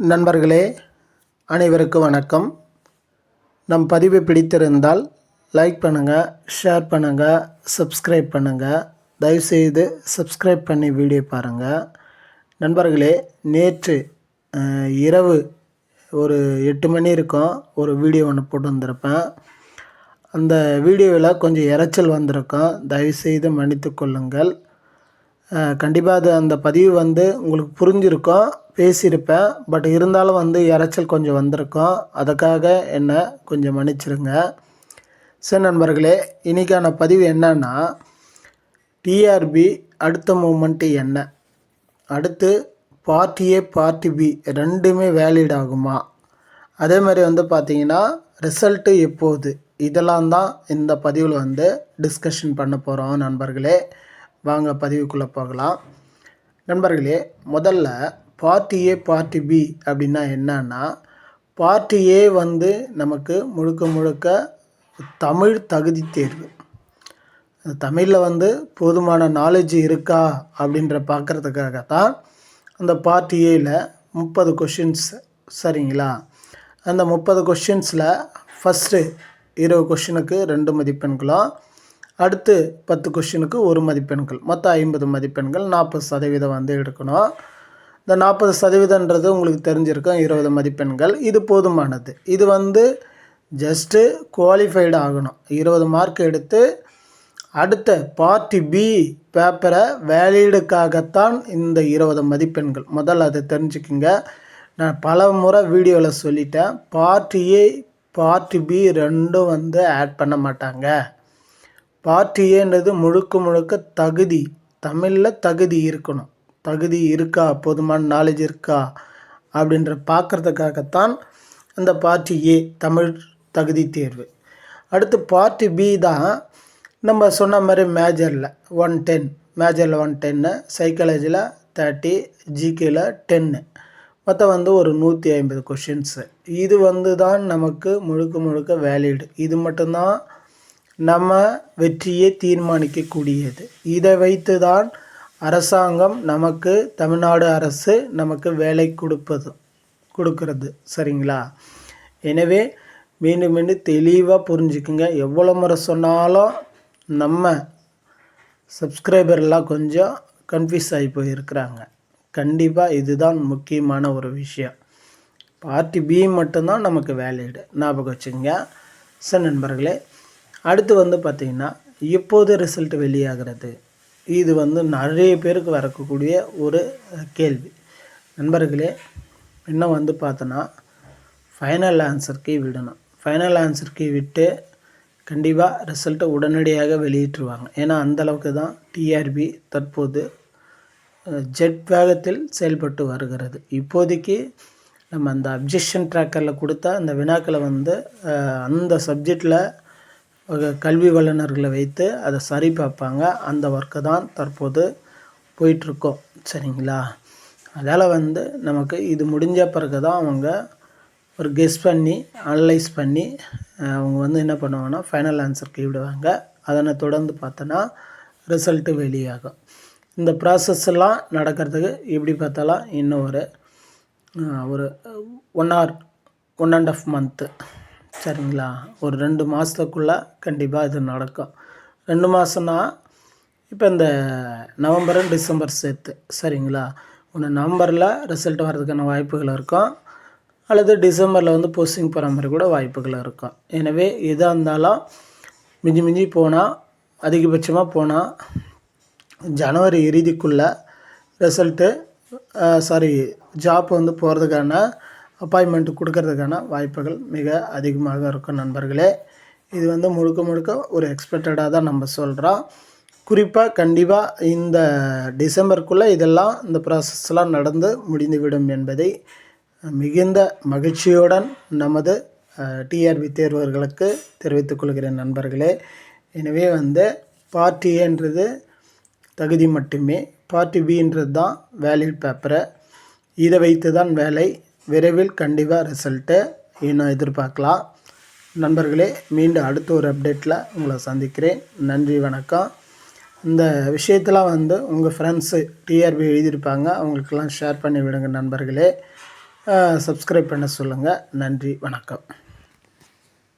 நண்பர்களே அனைவருக்கும் வணக்கம். நம் பதிவு பிடித்திருந்தால் லைக் பண்ணுங்கள் ஷேர் பண்ணுங்கள் சப்ஸ்கிரைப் பண்ணுங்கள் தயவுசெய்து சப்ஸ்கிரைப் பண்ணி வீடியோ பாருங்கள் நண்பர்களே நேற்று இரவு ஒரு எட்டு மணி இருக்கும் ஒரு வீடியோ ஒன்று போட்டு வந்திருப்பேன். அந்த வீடியோவில் கொஞ்சம் இரைச்சல் வந்திருக்கும். தயவுசெய்து மன்னித்து கொள்ளுங்கள். கண்டிப்பாக அது அந்த பதிவு வந்து உங்களுக்கு புரிஞ்சிருக்கும். பேசியிருப்பேன். பட் இருந்தாலும் வந்து இரைச்சல் கொஞ்சம் வந்திருக்கும். அதுக்காக என்னை கொஞ்சம் மன்னிச்சிருங்க. சரி நண்பர்களே இன்றைக்கான பதிவு என்னன்னா டிஆர்பி அடுத்த மூமெண்ட்டு என்ன? அடுத்து பார்ட்டி ஏ பார்ட்டி பி ரெண்டுமே வேலிட் ஆகுமா? அதே மாதிரி வந்து பார்த்திங்கன்னா ரிசல்ட்டு எப்போது? இதெல்லாம் தான் இந்த பதிவில் வந்து டிஸ்கஷன் பண்ண போகிறோம் நண்பர்களே. வாங்க பதிவுக்குள்ளே போகலாம். நண்பர்களே முதல்ல பார்ட்டி ஏ பார்ட்டி பி அப்படின்னா என்னன்னா பார்ட்டி ஏ வந்து நமக்கு முழுக்க முழுக்க தமிழ் தகுதி தேர்வு. தமிழில் வந்து போதுமான நாலேஜ் இருக்கா அப்படின்ற பார்க்குறதுக்காக தான் அந்த பார்ட்டி ஏயில் முப்பது கொஷின்ஸ் சரிங்களா? அந்த முப்பது கொஷின்ஸில் ஃபஸ்ட்டு இருபது கொஷினுக்கு ரெண்டு மதிப்பெண்களும் அடுத்து பத்து கொஷினுக்கு ஒரு மதிப்பெண்கள் மொத்தம் ஐம்பது மதிப்பெண்கள் நாற்பது சதவீதம் வந்து எடுக்கணும். இந்த நாற்பது சதவீதன்றது உங்களுக்கு தெரிஞ்சிருக்கும் இருபது மதிப்பெண்கள். இது போதுமானது. இது வந்து ஜஸ்ட்டு குவாலிஃபைடு ஆகணும். இருபது மார்க் எடுத்து அடுத்த பார்ட்டி பி பேப்பரை வேலீடுக்காகத்தான் இந்த இருபது மதிப்பெண்கள். முதல்ல அதை தெரிஞ்சுக்குங்க. நான் பல முறை வீடியோவில் சொல்லிட்டேன். பார்ட்டி ஏ பார்ட்டி பி ரெண்டும் வந்து ஆட் பண்ண மாட்டாங்க. பார்ட்டி ஏன்றது முழுக்க முழுக்க தகுதி தமிழில் தகுதி இருக்கணும். தகுதி இருக்கா? போதுமான நாலேஜ் இருக்கா? அப்படின்ற பார்க்குறதுக்காகத்தான் அந்த பார்ட்டி ஏ தமிழ் தகுதி தேர்வு. அடுத்து பார்ட்டி பி தான் நம்ம சொன்ன மாதிரி மேஜரில் ஒன் டென் மேஜரில் ஒன் டென்னு சைக்காலஜியில் தேர்ட்டி ஜிகேல டென்னு மொத்தம் வந்து ஒரு நூற்றி ஐம்பது கொஷின்ஸு இது வந்து தான் நமக்கு முழுக்க முழுக்க வேலிடு இது மட்டும்தான் நம்ம வெற்றியை தீர்மானிக்கக்கூடியது. இதை வைத்து தான் அரசாங்கம் நமக்கு தமிழ்நாடு அரசு நமக்கு வேலை கொடுப்பது கொடுக்கறது. சரிங்களா? எனவே மீண்டும் மீண்டும் தெளிவாக புரிஞ்சுக்குங்க. எவ்வளோ முறை சொன்னாலும் நம்ம சப்ஸ்கிரைபர்லாம் கொஞ்சம் கன்ஃபியூஸ் ஆகி போயிருக்கிறாங்க. கண்டிப்பாக இதுதான் முக்கியமான ஒரு விஷயம். பார்ட்டி பி மட்டும்தான் நமக்கு வேலிடு ஞாபகம் வச்சுங்க சார் நண்பர்களே அடுத்து வந்து பார்த்திங்கன்னா எப்போது ரிசல்ட் வெளியாகிறது. இது வந்து நிறைய பேருக்கு வரக்கூடிய ஒரு கேள்வி. நண்பர்களே இன்னும் வந்து பார்த்தோன்னா ஃபைனல் ஆன்சருக்கு விடணும். ஃபைனல் ஆன்சருக்கு விட்டு கண்டிப்பாக ரிசல்ட்டை உடனடியாக வெளியிட்டுருவாங்க. ஏன்னா அந்தளவுக்கு தான் டிஆர்பி தற்போது ஜெட் வேகத்தில் செயல்பட்டு வருகிறது. இப்போதைக்கு நம்ம அந்த அப்ஜெக்ஷன் ட்ராக்கரில் கொடுத்தா அந்த வினாக்களை வந்து அந்த சப்ஜெக்டில் கல்வி வல்லுநர்களை வைத்து அதை சரி பார்ப்பாங்க. அந்த ஒர்க்கு தான் தற்போது போயிட்டுருக்கோம். சரிங்களா? அதால் வந்து நமக்கு இது முடிஞ்ச பிறகு தான் அவங்க ஒரு கெஸ் பண்ணி அனலைஸ் பண்ணி அவங்க வந்து என்ன பண்ணுவாங்கன்னா ஃபைனல் ஆன்சருக்கு விடுவாங்க அதனை தொடர்ந்து பார்த்தோன்னா ரிசல்ட்டு வெளியாகும். இந்த ப்ராசஸ்லாம் நடக்கிறதுக்கு எப்படி பார்த்தாலும் இன்னும் ஒரு ஒரு one or one and half month சரிங்களா? ஒரு ரெண்டு மாதத்துக்குள்ளே கண்டிப்பாக இது நடக்கும். ரெண்டு மாதம்னா இப்போ இந்த நவம்பர் டிசம்பர் சேர்த்து சரிங்களா? ஒன்று நவம்பரில் ரிசல்ட் வர்றதுக்கான வாய்ப்புகள் இருக்கும். அல்லது டிசம்பரில் வந்து போஸ்டிங் போகிற மாதிரி கூட வாய்ப்புகள் இருக்கும். எனவே எதாக இருந்தாலும் மிஞ்சி மிஞ்சி போனால் அதிகபட்சமாக போனால் ஜனவரி இறுதிக்குள்ளே ரிசல்ட்டு சாரி ஜாப் வந்து போகிறதுக்கான அப்பாயின்மெண்ட் கொடுக்கறதுக்கான வாய்ப்புகள் மிக அதிகமாக இருக்கும் நண்பர்களே. இது வந்து முழுக்க முழுக்க ஒரு எக்ஸ்பெக்டடாக தான் நம்ம சொல்கிறோம் குறிப்பாக கண்டிப்பாக இந்த டிசம்பருக்குள்ளே இதெல்லாம் இந்த ப்ராசஸ்லாம் நடந்து முடிந்துவிடும் என்பதை மிகுந்த மகிழ்ச்சியுடன் நமது டிஆர்பி தேர்வர்களுக்கு தெரிவித்துக் கொள்கிறேன் நண்பர்களே. எனவே வந்து பார்ட்டி ஏன்றது தகுதி மட்டுமே. பார்ட்டி பின்றது தான் வேலிட் பேப்பரை இதை வைத்து தான் வேலை. விரைவில் கண்டிப்பாக ரிசல்ட்டு இன்னும் எதிர்பார்க்கலாம். நண்பர்களே மீண்டும் அடுத்த ஒரு அப்டேட்டில் உங்களை சந்திக்கிறேன். நன்றி வணக்கம். இந்த விஷயத்தெலாம் வந்து உங்கள் ஃப்ரெண்ட்ஸு டிஆர்பி எழுதியிருப்பாங்க. அவங்களுக்கெல்லாம் ஷேர் பண்ணி விடுங்க நண்பர்களே சப்ஸ்கிரைப் பண்ண சொல்லுங்கள் நன்றி வணக்கம்.